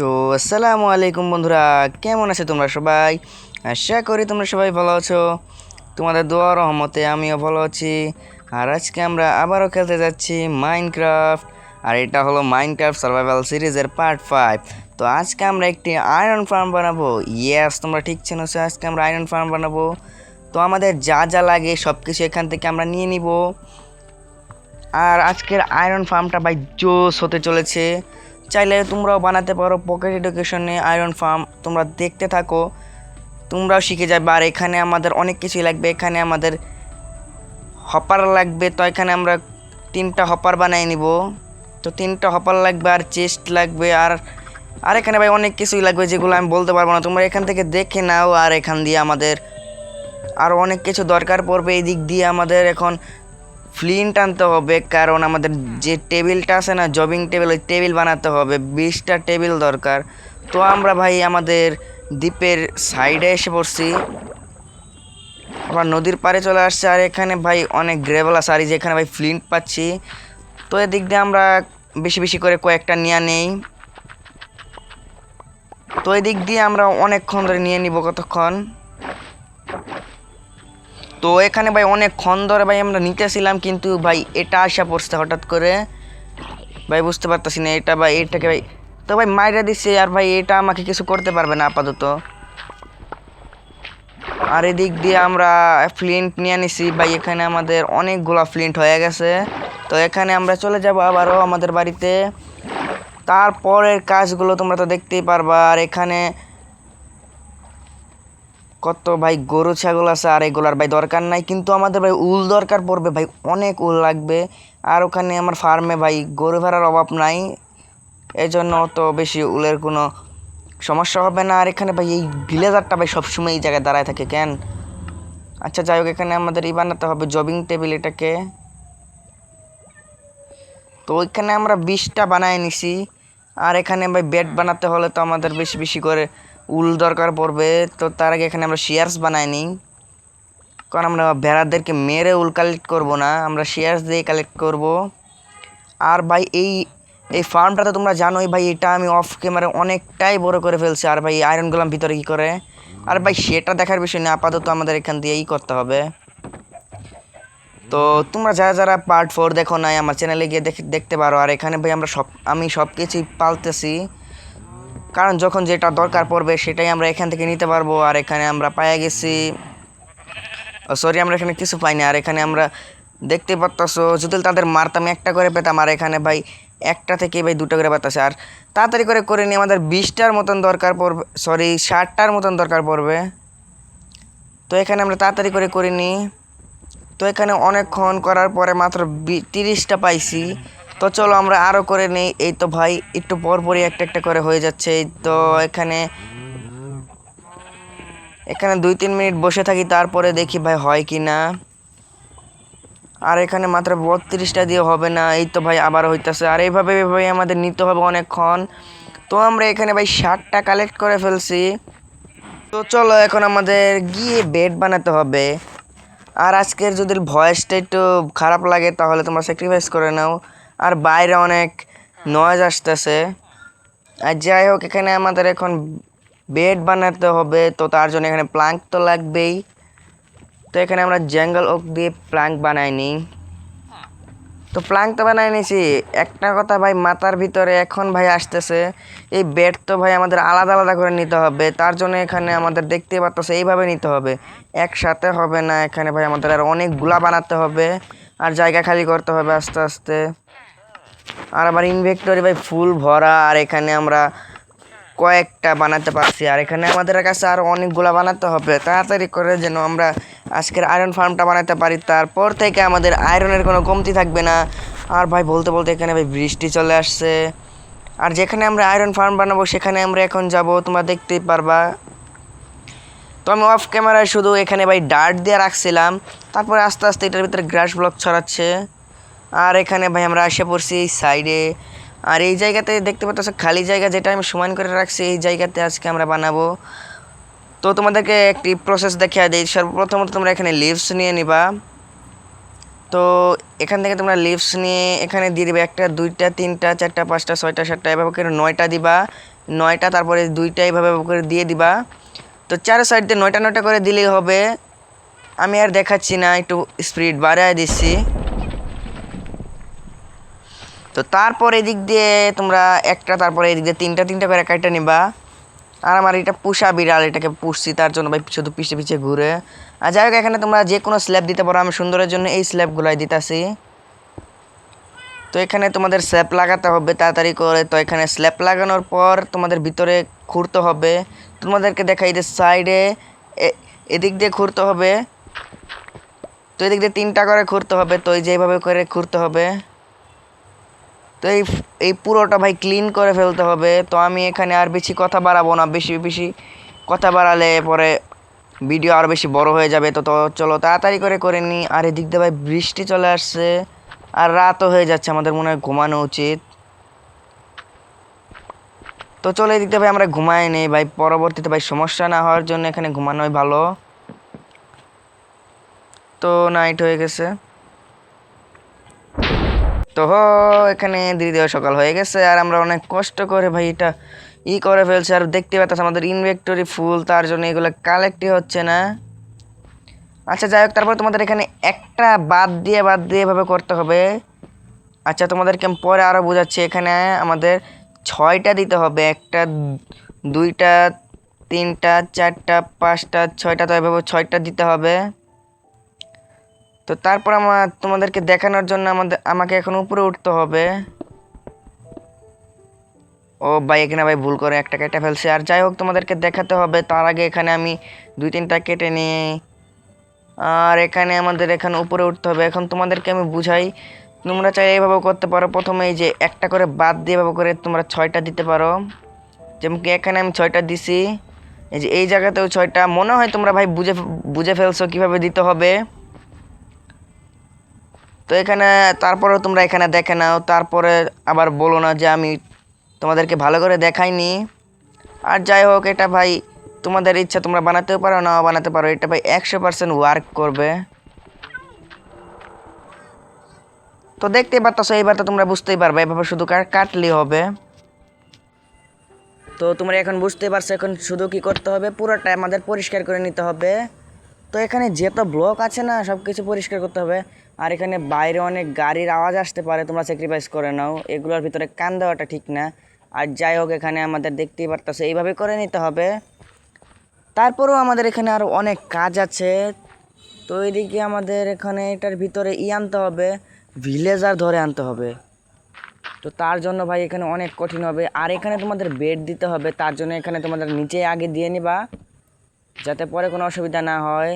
তো আসসালামু আলাইকুম বন্ধুরা, কেমন আছে তোমরা সবাই? আশা করি তোমরা সবাই ভালো আছো। তোমাদের দোয়া রহমতে আমিও ভালো আছি। আর আজকে আমরা আবারও খেলতে যাচ্ছি মাইনক্রাফট আর এটা হলো মাইনক্রাফট সার্ভাইভাল সিরিজের পার্ট ফাইভ তো আজকে আমরা একটি আয়রন ফার্ম বানাবো। ইয়েস তোমরা ঠিক চেনেছো আজকে আমরা আয়রন ফার্ম বানাবো। তো আমাদের যা যা লাগে সব কিছু এখান থেকে আমরা নিয়ে নিব। আর আজকের আয়রন ফার্মটা ভাই জোস হতে চলেছে। চাইলে তোমরাও বানাতে পারো পকেট এডুকেশনে আয়রন ফার্ম তোমরা দেখতে থাকো। তোমরাও শিখে যাবে। আর এখানে আমাদের অনেক কিছুই লাগবে। এখানে আমাদের হপার লাগবে। তো এখানে আমরা তিনটা হপার বানিয়ে নিব। তো তিনটা হপার লাগবে, আর চেস্ট লাগবে, আর আর এখানে ভাই অনেক কিছুই লাগবে যেগুলো আমি বলতে পারব না। তোমরা এখান থেকে দেখে নাও, আর এখান দিয়ে আমাদের আরও অনেক কিছু দরকার পড়বে। এই দিক দিয়ে আমাদের এখন ফ্লিন্ট আনতে হবে, কারণ আমাদের যে টেবিলটা আছে না জবিং টেবিল ওই টেবিল বানাতে হবে। বিশটা টেবিল দরকার। তো আমরা ভাই আমাদের দ্বীপের সাইডে এসে পড়ছি। আবার নদীর পাড়ে চলে আসছে, আর এখানে ভাই অনেক গ্রেভেল আছে, আর এই যে এখানে ভাই ফ্লিন্ট পাচ্ছি। তো এদিক দিয়ে আমরা বেশি বেশি করে কয়েকটা নিয়ে নেই। তো এদিক দিয়ে আমরা অনেকক্ষণ ধরে নিয়ে নিব কতক্ষণ? তো এখানে ভাই অনেকক্ষণ ধরে ভাই আমরা নিতেছিলাম, কিন্তু ভাই এটা আসা পড়ছে হঠাৎ করে। ভাই বুঝতে পারতেছি না এটা ভাই এটাকে ভাই? তো ভাই মাইরা দিচ্ছে আর ভাই এটা আমাকে কিছু করতে পারবে না আপাতত। আর এদিক দিয়ে আমরা ফ্লিন্ট নিয়ে নিছি। ভাই এখানে আমাদের অনেকগুলো ফ্লিন্ট হয়ে গেছে। তো এখানে আমরা চলে যাব আবারও আমাদের বাড়িতে। তারপরের কাজগুলো তোমরা তো দেখতেই পারবা। আর এখানে কত ভাই গরু, ছাগল আছে আর এগুলার ভাই দরকার নাই। কিন্তু আমাদের ভাই উল দরকার পড়বে ভাই, অনেক উল লাগবে। আর ওখানে আমার ফার্মে ভাই গরু ভেড়ার অভাব নাই। এই জন্য অত বেশি উলের কোনো সমস্যা হবে না। আর এখানে ভাই এই ভিলেজারটা ভাই সবসময় এই জায়গায় দাঁড়ায় থাকে, কেন? আচ্ছা যাই হোক, এখানে আমাদের ই বানাতে হবে জবিং টেবিল এটাকে। তো ওইখানে আমরা বিশটা বানায় নিছি। আর এখানে ভাই বেড বানাতে হলে তো আমাদের বেশি বেশি করে উল দরকার পড়বে। তো তার আগে এখানে আমরা শেয়ার্স বানাই নিই। কারণ আমরা ভেড়াদেরকে মেরে উল কালেক্ট করব না। আমরা শেয়ার্স দিয়ে কালেক্ট করব। আর ভাই, এই এই ফার্মটাতে তোমরা জানোই ভাই, এটা আমি অফ ক্যামেরা অনেকটাই বড় করে ফেলছি। আর ভাই আয়রন গুলাম ভিতরে কী করে? আর ভাই, সেটা দেখার বিষয় না, আপাতত আমাদের এখান দিয়েই করতে হবে। তো তোমরা যারা যারা পার্ট ফোর দেখো নাই, আমার চ্যানেলে গিয়ে দেখে, দেখতে পারো। আর এখানে ভাই, আমরা সব, আমি সব কিছুই পালতেছি। কারণ যখন যেটা দরকার পড়বে সেটাই আমরা এখান থেকে নিতে পারব, আর এখানে আমরা পাইয়া গেছি। সরি আমরা এখানে কিছু পাইনি, আর এখানে আমরা দেখতে পারতাছো, যদি তাদের মারতাম, একটা করে পেতাম, আর এখানে ভাই একটা থেকে ভাই দুটো করে পাতাছে। আর তাড়াতাড়ি করে করে নিয়ে আমাদের বিশটার মতন দরকার পড়বে সরি ষাটটার মতন দরকার পড়বে। তো এখানে আমরা তাড়াতাড়ি করে করে নিই। তো এখানে অনেকক্ষণ করার পরে মাত্র তিরিশটা পাইছি। তো চলো আমরা আরও করে নেই। এই তো ভাই, একটু পরপরই একটা একটা করে হয়ে যাচ্ছে। এই তো এখানে এখানে দুই তিন মিনিট বসে থাকি, তারপরে দেখি ভাই হয় কি না। আর এখানে মাত্র বত্রিশটা দিয়ে হবে না। এই তো ভাই আবার হইতেছে। আর এইভাবে ভাই আমাদের নিতে হবে অনেকক্ষণ। তো আমরা এখানে ভাই ষাটটা কালেক্ট করে ফেলছি। তো চলো এখন আমাদের গিয়ে বেড বানাতে হবে। আর আজকের যদি ভয়েসটা একটু খারাপ লাগে, তাহলে তোমরা স্যাক্রিফাইস করে নাও। আর বাইরে অনেক নয়েজ আসতেছে। আর যাই হোক, এখানে আমাদের এখন বেড বানাতে হবে, তো তার জন্য এখানে প্লাঙ্ক তো লাগবেই। তো এখানে আমরা জ্যাঙ্গল ওক দিয়ে প্লাঙ্ক বানাই নিই তো প্লাঙ্ক তো বানাই নিছি। একটা কথা ভাই, মাথার ভিতরে এখন ভাই আসতেছে, এই বেড তো ভাই আমাদের আলাদা আলাদা করে নিতে হবে। তার জন্য এখানে আমাদের দেখতে পারতেছে, এইভাবে নিতে হবে। একসাথে হবে না, এখানে ভাই আমাদের আর অনেকগুলা বানাতে হবে। আর জায়গা খালি করতে হবে আস্তে আস্তে। আর আমার ইনভেক্টরি ভাই ফুল ভরা, আর এখানে আমরা কয়েকটা বানাতে পারছি। আর এখানে আমাদের কাছে আরও অনেকগুলা বানাতে হবে। তাড়াতাড়ি করে যেন আমরা আজকের আয়রন ফার্মটা বানাতে পারি। তারপর থেকে আমাদের আয়রনের কোনো কমতি থাকবে না। আর ভাই, বলতে বলতে এখানে ভাই বৃষ্টি চলে আসছে। আর যেখানে আমরা আয়রন ফার্ম বানাবো, সেখানে আমরা এখন যাব। তোমরা দেখতেই পারবা। তো আমি অফ ক্যামেরায় শুধু এখানে ভাই ডার্ট দিয়ে রাখছিলাম। তারপরে আস্তে আস্তে এটার ভিতরে গ্রাস ব্লক ছড়াচ্ছে। আর এখানে ভাই আমরা এসে পড়ছি এই সাইডে আর এই জায়গাতে দেখতে পাচ্ছ খালি জায়গা যেটা আমি সমান করে রাখছি, এই জায়গাতে আজকে আমরা বানাবো। তো তোমাদেরকে একটি প্রসেস দেখিয়ে দিই। সর্বপ্রথমত তোমরা এখানে লিভস নিয়ে নিবা। তো এখান থেকে তোমরা লিভস নিয়ে এখানে দিয়ে দিবে একটা, দুইটা, তিনটা, চারটা, পাঁচটা, ছয়টা, সাতটা, এভাবে করে নয়টা দিবা। নয়টা তারপরে দুইটা এইভাবে করে দিয়ে দিবা। তো চার সাইড দিয়ে নয়টা নয়টা করে দিলেই হবে। আমি আর দেখাচ্ছি না, একটু স্পিড বাড়ায় দিচ্ছি। তো তারপর এদিক দিয়ে তোমরা একটা, তারপরে এদিক দিয়ে তিনটা তিনটা করে কাইটা নিবা। আর আমার এটা পুষা বিড়াল, এটাকে পুষছি, তার জন্য ভাই শুধু পিছিয়ে পিছিয়ে ঘুরে। আর যাই হোক, এখানে তোমরা যে কোনো স্ল্যাব দিতে পারো, আমি সুন্দরের জন্য এই স্ল্যাবগুলাই দিতেছি। তো এখানে তোমাদের স্ল্যাব লাগাতে হবে তাড়াতাড়ি করে। তো এখানে স্ল্যাব লাগানোর পর তোমাদের ভিতরে খুঁড়তে হবে। তোমাদেরকে দেখাই যে সাইডে এদিক দিয়ে খুঁড়তে হবে। তো এদিক দিয়ে তিনটা করে খুঁড়তে হবে। তো যেভাবে করে খুঁড়তে হবে। তো এই এই পুরোটা ভাই ক্লিন করে ফেলতে হবে। তো আমি এখানে আর বেশি কথা বাড়াবো না, বেশি বেশি কথা বাড়ালে পরে ভিডিও আরও বেশি বড় হয়ে যাবে। তো তো চলো তাড়াতাড়ি করে করে নিই। আর এদিক দিয়ে ভাই বৃষ্টি চলে আসছে। আর রাতও হয়ে যাচ্ছে, আমাদের মনে হয় ঘুমানো উচিত। তো চলো এদিক দিয়ে ভাই আমরা ঘুমাই নেই। ভাই পরবর্তীতে ভাই সমস্যা না হওয়ার জন্য এখানে ঘুমানোই ভালো। তো নাইট হয়ে গেছে। তো হো, এখানে ধীরে সকাল হয়ে গেছে, আর আমরা অনেক কষ্ট করে ভাই এটা ই করে ফেলছে। আর দেখতে পাচ্ছি আমাদের ইনভেক্টরি ফুল তার জন্য এগুলো কালেক্টই হচ্ছে না। আচ্ছা যাই হোক, তারপর তোমাদের এখানে একটা বাদ দিয়ে বাদ দিয়ে এভাবে করতে হবে। আচ্ছা তোমাদেরকে আমি পরে আরও বোঝাচ্ছি। এখানে আমাদের ছয়টা দিতে হবে। একটা, দুইটা, তিনটা, চারটা, পাঁচটা, ছয়টা, তো এভাবে ছয়টা দিতে হবে। তো তারপর আমার তোমাদেরকে দেখানোর জন্য আমাদের, আমাকে এখন উপরে উঠতে হবে। ও ভাই, এখানে ভাই ভুল করে একটা কেটে ফেলছে। আর যাই হোক, তোমাদেরকে দেখাতে হবে, তার আগে এখানে আমি দুই তিনটা কেটে নিই। আর এখানে আমাদের এখানে উপরে উঠতে হবে। এখন তোমাদেরকে আমি বুঝাই, তোমরা চাই এইভাবে করতে পারো। প্রথমে এই যে একটা করে বাদ দিয়ে এভাবে করে তোমরা ছয়টা দিতে পারো। যেমন কি এখানে আমি ছয়টা দিছি। এই যে এই জায়গাতেও ছয়টা। মনে হয় তোমরা ভাই বুঝে বুঝে ফেলছো কীভাবে দিতে হবে। তো এখানে তারপরেও তোমরা এখানে দেখে নাও। তারপরে আবার বলো না যে আমি তোমাদেরকে ভালো করে দেখাইনি। আর যাই হোক, এটা ভাই তোমাদের ইচ্ছা, তোমরা বানাতেও পারো না বানাতে পারো। এটা ভাই একশো পার্সেন্ট ওয়ার্ক করবে। তো দেখতেই পারতো এইবার তো তোমরা বুঝতেই পারবে, এভাবে শুধু কাট- কাটলেই হবে। তো তোমরা এখন বুঝতে পারছ, এখন শুধু কি করতে হবে পুরোটা আমাদের পরিষ্কার করে নিতে হবে। তো এখানে যত ব্লক আছে না সব কিছু পরিষ্কার করতে হবে। আর এখানে বাইরে অনেক গাড়ির আওয়াজ আসতে পারে, তোমরা স্যাক্রিফাইস করে নাও। এগুলোর ভিতরে কান দেওয়াটা ঠিক না। আর যাই হোক, এখানে আমাদের দেখতেই পারতেছে, এইভাবে করে নিতে হবে। তারপরেও আমাদের এখানে আরও অনেক কাজ আছে। তো এদিকে আমাদের এখানে এটার ভিতরে ই আনতে হবে ভিলেজার ধরে আনতে হবে। তো তার জন্য ভাই, এখানে অনেক কঠিন হবে। আর এখানে তোমাদের বেড দিতে হবে, তার জন্য এখানে তোমাদের নিচে আগে দিয়ে নিবা, যাতে পরে কোনো অসুবিধা না হয়।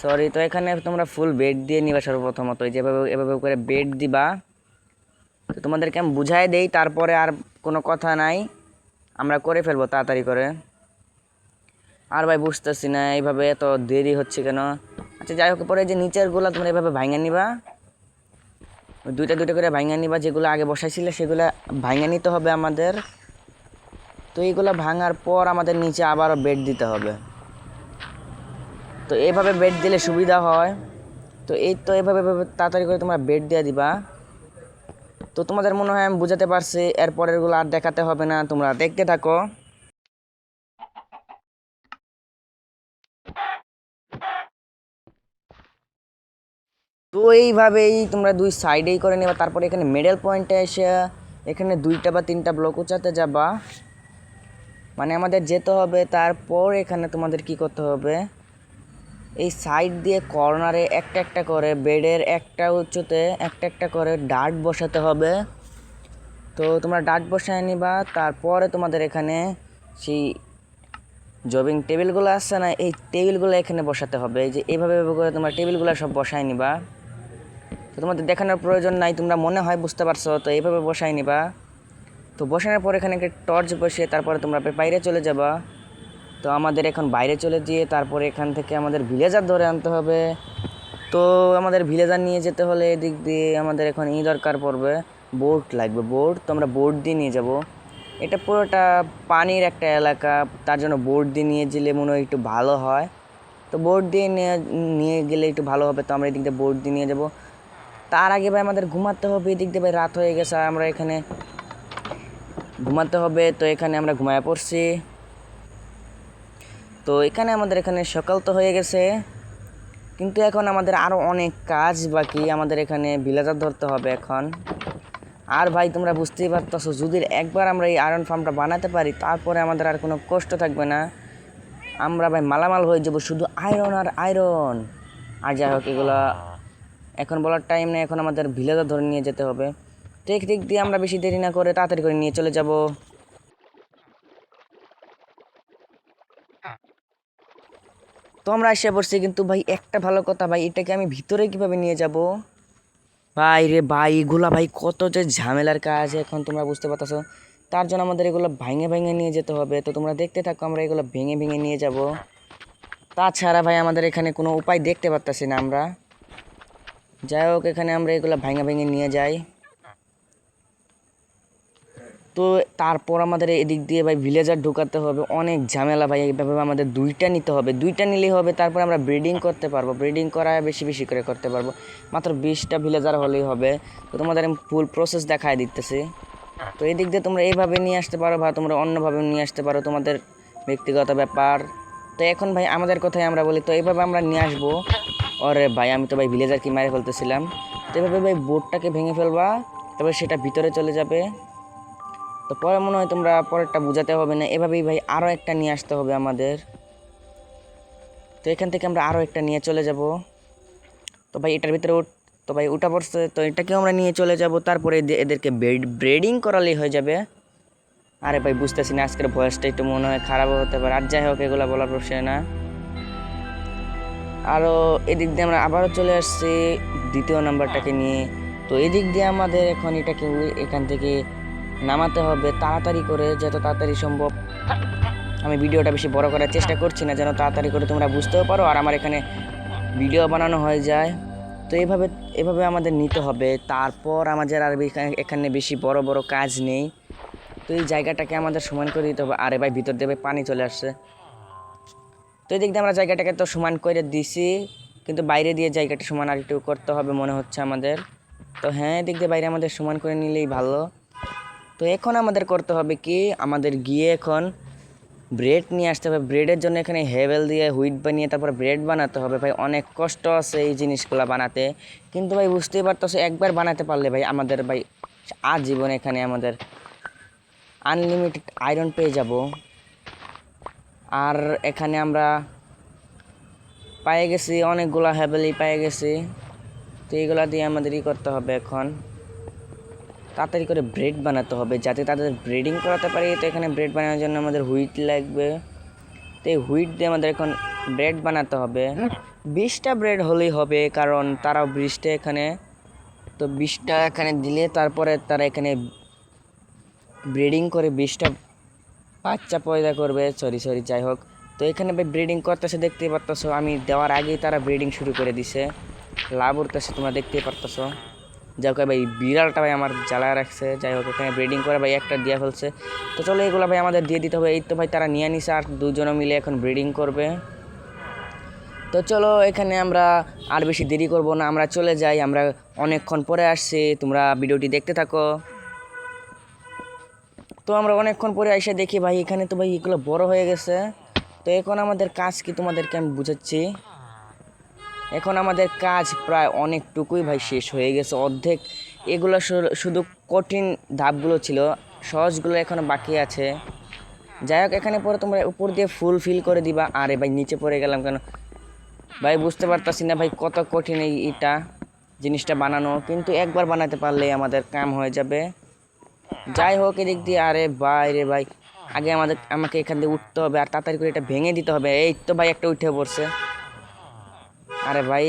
সরি তো এখানে তোমরা ফুল বেড দিয়ে নিবা সর্বপ্রথমত। যেভাবে এভাবে করে বেড দিবা। তো তোমাদেরকে আমি বুঝাই দেই, তারপরে আর কোনো কথা নাই। আমরা করে ফেলব তাড়াতাড়ি করে। আর ভাই বুঝতেছি না, এইভাবে এত দেরি হচ্ছে কেন? আচ্ছা যাই হোক পরে যে নিচেরগুলা তোমরা এভাবে ভাঙা নিবা। দুইটা দুইটা করে ভাঙা নিবা, যেগুলো আগে বসাইছিলে, সেগুলো ভাঙা নিতে হবে আমাদের। তো এইগুলো ভাঙার পর আমাদের নিচে আবারও বেড দিতে হবে। তো এইভাবে বেড দিলে সুবিধা হয়। তো এই তো এভাবে তাড়াতাড়ি করে তোমরা বেড দিয়ে দিবা। তো তোমাদের মনে হয় আমি বুঝাতে পারছি এরপরেরগুলো আর দেখাতে হবে না। তোমরা দেখতে থাকো। তো এইভাবেই তোমরা দুই সাইডেই করে নেবা। তারপরে এখানে মিডল পয়েন্টে এসে এখানে দুইটা বা তিনটা ব্লক উঁচাতে যাবা। মানে আমাদের যেতে হবে, তারপর এখানে তোমাদের কি করতে হবে? এই সাইড দিয়ে কর্নারে একটা একটা করে, বেডের একটা উঁচুতে একটা একটা করে ডাট বসাতে হবে। তো তোমরা ডাট বসায় নিবা, তারপরে তোমাদের এখানে সেই জবিং টেবিলগুলো আসছে না, এই টেবিলগুলো এখানে বসাতে হবে। যে এইভাবে করে তোমরা টেবিলগুলো সব বসায় নিবা। তো তোমাদের দেখানোর প্রয়োজন নাই, তোমরা মনে হয় বুঝতে পারছ, তো এইভাবে বসাই নিবা। তো বসানোর পর এখানে একটা টর্চ বসিয়ে তারপরে তোমরা বাইরে চলে যাবা। তো আমাদের এখন বাইরে চলে গিয়ে তারপরে এখান থেকে আমাদের ভিলেজার ধরে আনতে হবে। তো আমাদের ভিলেজার নিয়ে যেতে হলে এদিক দিয়ে আমাদের এখন ই দরকার পড়বে। বোট লাগবে বোট তো আমরা বোট দিয়ে নিয়ে যাব। এটা পুরোটা পানির একটা এলাকা, তার জন্য বোট দিয়ে নিয়ে গেলে মনে হয় একটু ভালো হয়। তো বোট দিয়ে নিয়ে গেলে একটু ভালো হবে, তো আমরা এদিক দিয়ে বোট দিয়ে নিয়ে যাব। তার আগে ভাই আমাদের ঘুমাতে হবে, এদিক দিয়ে ভাই রাত হয়ে গেছে, আমরা এখানে ঘুমাতে হবে। তো এখানে আমরা ঘুমায় পড়ছি। তো এখানে আমাদের এখানে সকাল তো হয়ে গেছে। কিন্তু এখন আমাদের আরও অনেক কাজ বাকি। আমাদের এখানে ভিলেজার ধরতে হবে এখন। আর ভাই, তোমরা বুঝতেই পারতেছো, যদি একবার আমরা এই আয়রন ফার্মটা বানাতে পারি, তারপরে আমাদের আর কোনো কষ্ট থাকবে না। আমরা ভাই মালামাল হয়ে যাব শুধু আয়রন আর আয়রন আর যাই হোক, এগুলা এখন বলার টাইম নেই। এখন আমাদের ভিলেজার ধরে নিয়ে যেতে হবে। ঠিক ঠিক দিয়ে আমরা বেশি দেরি না করে তাড়াতাড়ি করে নিয়ে চলে যাব। তো আমরা এসে পড়ছি, কিন্তু ভাই একটা ভালো কথা ভাই, এটাকে আমি ভিতরে কীভাবে নিয়ে যাব? ভাই রে ভাই, এগুলা ভাই কত যে ঝামেলার কাজ, এখন তোমরা বুঝতে পারতেছো। তার জন্য আমাদের এগুলো ভেঙে ভেঙে নিয়ে যেতে হবে। তো তোমরা দেখতে থাকো, আমরা এগুলো ভেঙে ভেঙে নিয়ে যাব। তাছাড়া ভাই আমাদের এখানে কোনো উপায় দেখতে পারতেছি না আমরা। যাই হোক, এখানে আমরা এগুলো ভেঙে ভেঙে নিয়ে যাই। তো তারপর আমাদের এদিক দিয়ে ভাই ভিলেজার ঢোকাতে হবে, অনেক ঝামেলা ভাই, এইভাবে আমাদের দুইটা নিতে হবে। দুইটা নিলেই হবে, তারপর আমরা ব্রিডিং করতে পারব। ব্রিডিং করা বেশি বেশি করে করতে পারব। মাত্র বিশটা ভিলেজার হলেই হবে। তো তোমাদের আমি ফুল প্রসেস দেখায় দিতেছি। তো এদিক দিয়ে তোমরা এইভাবে নিয়ে আসতে পারো বা তোমরা অন্যভাবে নিয়ে আসতে পারো, তোমাদের ব্যক্তিগত ব্যাপার। তো এখন ভাই আমাদের কথাই আমরা বলি, তো এইভাবে আমরা নিয়ে আসব। ওরে ভাই, আমি তো ভাই ভিলেজার কি মারে ফেলতেছিলাম। তো এইভাবে ভাই বোর্ডটাকে ভেঙে ফেলবা তবে সেটা ভিতরে চলে যাবে। তো পরে মনে হয় তোমরা পরেরটা বোঝাতে হবে না। এভাবেই ভাই আরও একটা নিয়ে আসতে হবে আমাদের। তো এখান থেকে আমরা আরও একটা নিয়ে চলে যাব। তো ভাই এটার ভিতরে উঠ তো ভাই উঠা পড়ছে, তো এটাকেও আমরা নিয়ে চলে যাব। তারপরে এদে- এদেরকে ব্রেডিং করালেই হয়ে যাবে। আরে ভাই বুঝতেছি না, আজকের ভয়েসটা একটু মনে হয় খারাপও হতে পারে। আর যাই হোক, এগুলো বলার প্রশ্ন না। আরও এদিক দিয়ে আমরা আবারও চলে আসছি, দ্বিতীয় নাম্বারটাকে নিয়ে। তো এদিক দিয়ে আমাদের এখন এটাকে এখান থেকে নামাতে হবে, তাড়াতাড়ি করে যত তাড়াতাড়ি সম্ভব। আমি ভিডিওটা বেশি বড় করার চেষ্টা করছি না, যেন তাড়াতাড়ি করে তোমরা বুঝতেও পারো। আর আমার এখানে ভিডিও বানানো হয়ে যায়। তো এভাবে এভাবে আমাদের নিতে হবে। তারপর আমাদের আর এখানে- বেশি বড় বড় কাজ নেই। তো এই জায়গাটাকে আমাদের সমান করে দিতে হবে। আরে ভাই, ভিতর দেবে পানি চলে আসছে। তো এদিক দিয়ে আমরা জায়গাটাকে তো সমান করে দিছি। কিন্তু বাইরে দিয়ে জায়গাটা সমান আর একটু করতে হবে মনে হচ্ছে আমাদের। তো হ্যাঁ এদিক দিয়ে বাইরে আমাদের সমান করে নিলেই ভালো। তো এখন আমাদের করতে হবে কি, আমাদের গিয়ে এখন ব্রেড নিয়ে আসতে হবে। ব্রেডের জন্য এখানে হেভেল দিয়ে হুইট বানিয়ে তারপরে ব্রেড বানাতে হবে। ভাই, অনেক কষ্ট আছে এই জিনিসগুলো বানাতে। কিন্তু ভাই, বুঝতেই পারতেছো, একবার বানাতে পারলে ভাই, আমাদের ভাই আজীবন এখানে আমাদের আনলিমিটেড আয়রন পেয়ে যাব। আর এখানে আমরা পেয়ে গেছি, অনেকগুলা হ্যাভেলই পেয়ে গেছি। তো এইগুলা দিয়ে আমাদের ই করতে হবে এখন। তাড়াতাড়ি করে ব্রেড বানাতে হবে যাতে তাদের ব্রিডিং করাতে পারি। তো এখানে ব্রেড বানানোর জন্য আমাদের হুইট লাগবে। তো এই হুইট দিয়ে আমাদের এখন ব্রেড বানাতে হবে। বিশটা ব্রেড হলেই হবে, কারণ তারাও বিশটা এখানে। তো বিশটা এখানে দিলে তারপরে তারা এখানে ব্রিডিং করে বিশটা বাচ্চা পয়দা করবে। সরি সরি যাই হোক। তো এখানে ভাই ব্রিডিং করতেছে, দেখতেই পারতেছো। আমি দেওয়ার আগেই তারা ব্রিডিং শুরু করে দিছে। লাভ উঠতেছে, তোমরা দেখতেই পারতেছো। যাই হোক, ভাই, বিড়ালটা ভাই আমার জ্বালায় রাখছে। যাই হোক, এখানে ব্রিডিং করে ভাই একটা দিয়ে ফেলছে। তো চলো, এগুলো ভাই আমাদের দিয়ে দিতে হবে। এই তো ভাই, তারা নিয়ে নিছে আর দুজনে মিলে এখন ব্রিডিং করবে। তো চলো, এখানে আমরা আর বেশি দেরি করব না। আমরা চলে যাই, আমরা অনেকক্ষণ পরে আসছি। তোমরা ভিডিওটি দেখতে থাকো। তো আমরা অনেকক্ষণ পরে এসে দেখি ভাই, এখানে তো ভাই এগুলো বড় হয়ে গেছে। তো এখন আমাদের কাজ কি তোমাদেরকে আমি বুঝাচ্ছি। এখন আমাদের কাজ প্রায় অনেকটুকুই ভাই শেষ হয়ে গেছে অর্ধেক। এগুলো শুধু কঠিন ধাপগুলো ছিল, সহজগুলো এখনও বাকি আছে। যাই হোক, এখানে পরে তোমরা উপর দিয়ে ফুল ফিল করে দিবা। আরে ভাই, নিচে পড়ে গেলাম কেন? ভাই, বুঝতে পারতাছি না ভাই কত কঠিন এই এটা জিনিসটা বানানো। কিন্তু একবার বানাতে পারলেই আমাদের কাম হয়ে যাবে। যাই হোক, এদিক দিয়ে, আরে ভাই রে ভাই, আগে আমাদের, আমাকে এখান দিয়ে উঠতে হবে আর তাড়াতাড়ি করে এটা ভেঙে দিতে হবে। এই তো ভাই, একটা উঠে পড়ছে। আরে ভাই,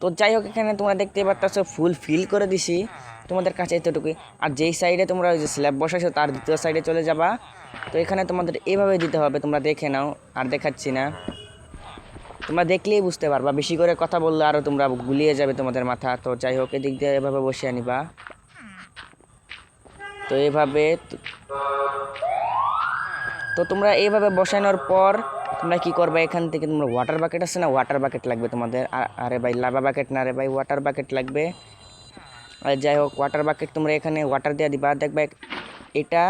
তো যাই হোক, এখানে তোমরা দেখতে পারতেছো ফুল ফিল করে দিছি। তোমাদের কাছে এতটুকুই। আর যেই সাইডে তোমরা ওই যে স্ল্যাব বসাইছো, তার দ্বিতীয় সাইডে চলে যাবা। তো এখানে তোমাদের এভাবে দিতে হবে, তোমরা দেখে নাও, আর দেখাচ্ছি না। তোমরা দেখলেই বুঝতে পারবা, বেশি করে কথা বললে আরও তোমরা গুলিয়ে যাবে তোমাদের মাথা। তো যাই হোক, এদিক দিয়ে এভাবে বসিয়ে আনিবা। তো এভাবে তো তোমরা এইভাবে বসানোর পর তোমরা কি করবে এখান থেকে? তোমরা ওয়াটার বাকেট আছে না? ওয়াটার বাকেট লাগবে তোমাদের। আরে ভাই লাভা বাকেট না রে ভাই ওয়াটার বাকেট লাগবে। আর যাই হোক ওয়াটার বাকেট তোমরা এখানে ওয়াটার দেওয়া দিবা। দেখবে এটা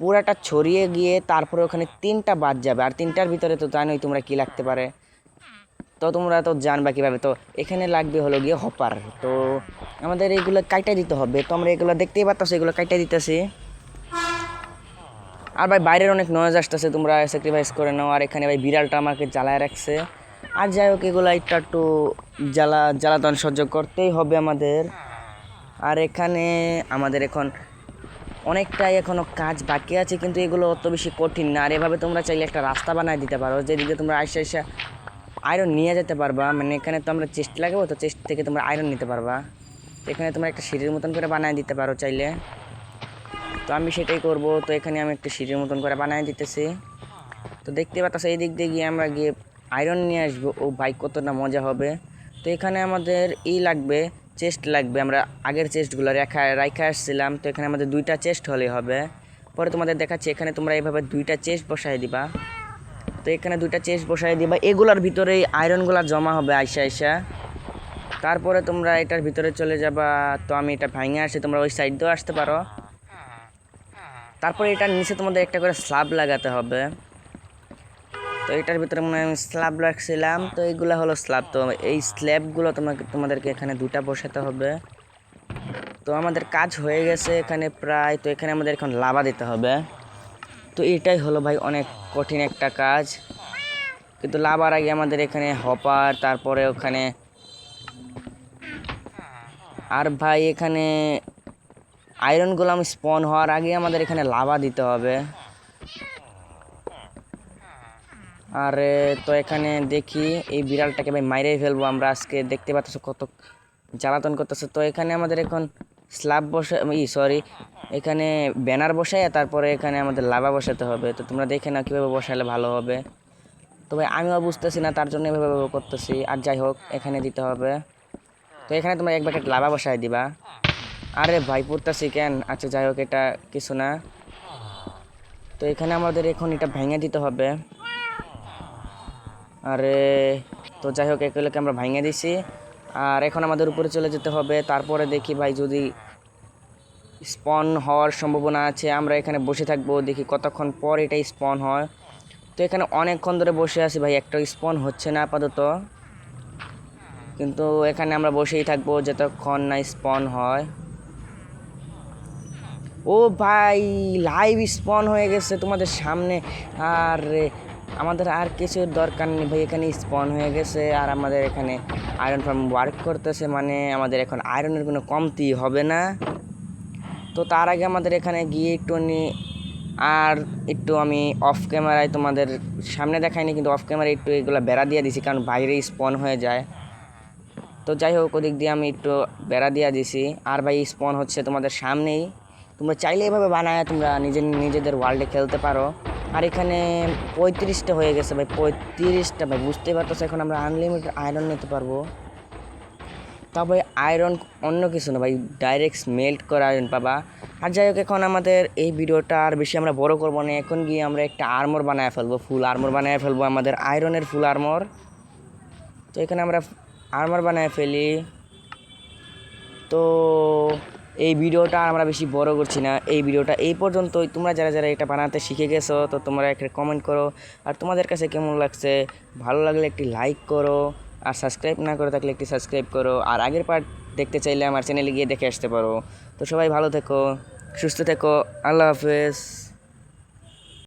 পুরাটা ছড়িয়ে গিয়ে তারপরে ওখানে তিনটা বাদ যাবে। আর তিনটার ভিতরে তো জানোই তোমরা কি লাগতে পারে। তো তোমরা তো জানবা কীভাবে। তো এখানে লাগবে হলো গিয়ে হপার তো আমাদের এইগুলো কাইটা দিতে হবে। তো আমরা এগুলো দেখতেই পাচ্ছ এগুলো কাইটা দিতেছি। আর ভাই, বাইরের অনেক নয়েজ আসতেছে, তোমরা স্যাক্রিফাইস করে নাও। আর এখানে ভাই, বিড়ালটা আমাকে জ্বালায় রাখছে। আর যাই হোক, এগুলো একটু একটু জ্বালা, জ্বালাতন সহ্য করতেই হবে আমাদের। আর এখানে আমাদের এখন অনেকটাই এখনও কাজ বাকি আছে, কিন্তু এগুলো অত বেশি কঠিন না। আর এভাবে তোমরা চাইলে একটা রাস্তা বানায় দিতে পারো। যেদিকে তোমরা আইসা আইসা আয়রন নিয়ে যেতে পারবা। মানে এখানে তো আমরা চেস্ট লাগাবো, তো চেস্ট থেকে তোমরা আয়রন নিতে পারবা। এখানে তোমরা একটা সিঁড়ির মতন করে বানায় দিতে পারো চাইলে। তো আমি সেটাই করব। তো এখানে আমি একটা সিঁড়ির মতন করে বানিয়ে দিতেছি। তো দেখতে পাচ্ছ এই দিক দিয়ে গিয়ে আমরা গিয়ে আয়রন নিয়ে আসব। ও বাইক কতটা মজা হবে। তো এখানে আমাদের ই লাগবে চেস্ট লাগবে। আমরা আগের চেস্টগুলো রেখা রাইখা আসছিলাম। তো এখানে আমাদের দুইটা চেস্ট হলে হবে। পরে তোমাদের দেখাচ্ছি, এখানে তোমরা এইভাবে দুইটা চেস্ট বসাই দিবা। তো এখানে দুইটা চেস্ট বসাই দিবা। এগুলার ভিতরে আয়রনগুলো জমা হবে আইসা আইসা। তারপরে তোমরা এটার ভিতরে চলে যাবা। তো আমি এটা ভাঙে আসি, তোমরা ওই সাইড দিয়েও আসতে পারো। তারপরে এটার নিচে তোমাদের একটা করে স্ল্যাব লাগাতে হবে। তো এটার ভিতরে মনে আমি স্ল্যাব রাখছিলাম। তো এইগুলো হলো স্ল্যাব। তো এই স্ল্যাবগুলো তোমাকে তোমাদেরকে এখানে দুটা বসাতে হবে। তো আমাদের কাজ হয়ে গেছে এখানে প্রায়। তো এখানে আমাদের এখন লাভা দিতে হবে। তো এটাই হলো ভাই অনেক কঠিন একটা কাজ। কিন্তু লাভার আগে আমাদের এখানে হপার, তারপরে ওখানে আর ভাই এখানে আয়রনগুলো আমি স্পন হওয়ার আগে আমাদের এখানে লাভা দিতে হবে। আর, তো এখানে দেখি এই বিড়ালটাকে ভাই মাইরেই ফেলব আমরা আজকে। দেখতে পাচ্ছ কত জ্বালাতন করতেছে। তো এখানে আমাদের এখন স্ল্যাব বসে ই সরি এখানে ব্যানার বসাই তারপরে এখানে আমাদের লাভা বসাতে হবে। তো তোমরা দেখে নাও কীভাবে বসালে ভালো হবে। তো ভাই, আমিও বুঝতেছি না, তার জন্য এভাবে এভাবে করতেছি। আর যাই হোক, এখানে দিতে হবে। তো এখানে তোমরা এক প্যাকেট লাভা বসাই দিবা। আরে ভাই পড়তেছি কেন আচ্ছা যাই হোক, এটা কিছু না। তো এখানে আমাদের এখন এটা ভেঙে দিতে হবে। আরে, তো যাই হোক, এগুলোকে আমরা ভেঙে দিছি। আর এখন আমাদের উপরে চলে যেতে হবে। তারপরে দেখি ভাই, যদি স্পন হওয়ার সম্ভাবনা আছে, আমরা এখানে বসে থাকব। দেখি কতক্ষণ পর এটা স্পন হয়। তো এখানে অনেকক্ষণ ধরে বসে আছি ভাই, একটা স্পন হচ্ছে না আপাতত। কিন্তু এখানে আমরা বসেই থাকব, যতক্ষণ না স্পন হয়। ও ভাই লাইভ স্পন হয়ে গেছে তোমাদের সামনে। আর আমাদের আর কিছুর দরকার নেই ভাই, এখানে স্পন হয়ে গেছে। আর আমাদের এখানে আয়রন ফার্ম ওয়ার্ক করতেছে মানে আমাদের এখন আয়রনের কোনো কমতি হবে না। তো তার আগে আমাদের এখানে গিয়ে একটু নি, আর একটু আমি অফ ক্যামেরায় তোমাদের সামনে দেখাইনি, কিন্তু অফ ক্যামেরায় একটু এগুলো বেড়া দিয়ে দিছি, কারণ বাইরে স্পন হয়ে যায়। তো যাই হোক, ওদিক দিয়ে আমি একটু বেড়া দিয়ে দিছি। আর ভাই স্পন হচ্ছে তোমাদের সামনেই। তোমরা চাইলে এভাবে বানায় তোমরা নিজের নিজেদের ওয়ার্ল্ডে খেলতে পারো। আর এখানে পঁয়ত্রিশটা হয়ে গেছে ভাই, পঁয়ত্রিশটা ভাই, বুঝতেই পারতেছো, এখন আমরা আনলিমিটেড আয়রন নিতে পারব। তবে আয়রন অন্য কিছু না ভাই ডাইরেক্ট মেল্ট করা আয়রন পাবা। আর যাই হোক, এখন আমাদের এই ভিডিওটা আর বেশি আমরা বড় করব না, এখন গিয়ে আমরা একটা আর্মর বানায় ফেলব ফুল আর্মর বানায় ফেলব, আমাদের আয়রনের ফুল আর্মর তো এখানে আমরা আর্মর বানায় ফেলি। তো এই ভিডিওটা আমরা বেশি বড় করছি না। এই ভিডিওটা এই পর্যন্তই। তোমরা যারা যারা এটা বানাতে শিখে গেছো, তো তোমরা একটা কমেন্ট করো। আর তোমাদের কাছে কেমন লাগছে? ভালো লাগলে একটি লাইক করো। আর সাবস্ক্রাইব না করে থাকলে একটি সাবস্ক্রাইব করো। আর আগের পার্ট দেখতে চাইলে আমার চ্যানেলে গিয়ে দেখে আসতে পারো। তো সবাই ভালো থেকো, সুস্থ থেকো। আল্লাহ হাফেজ।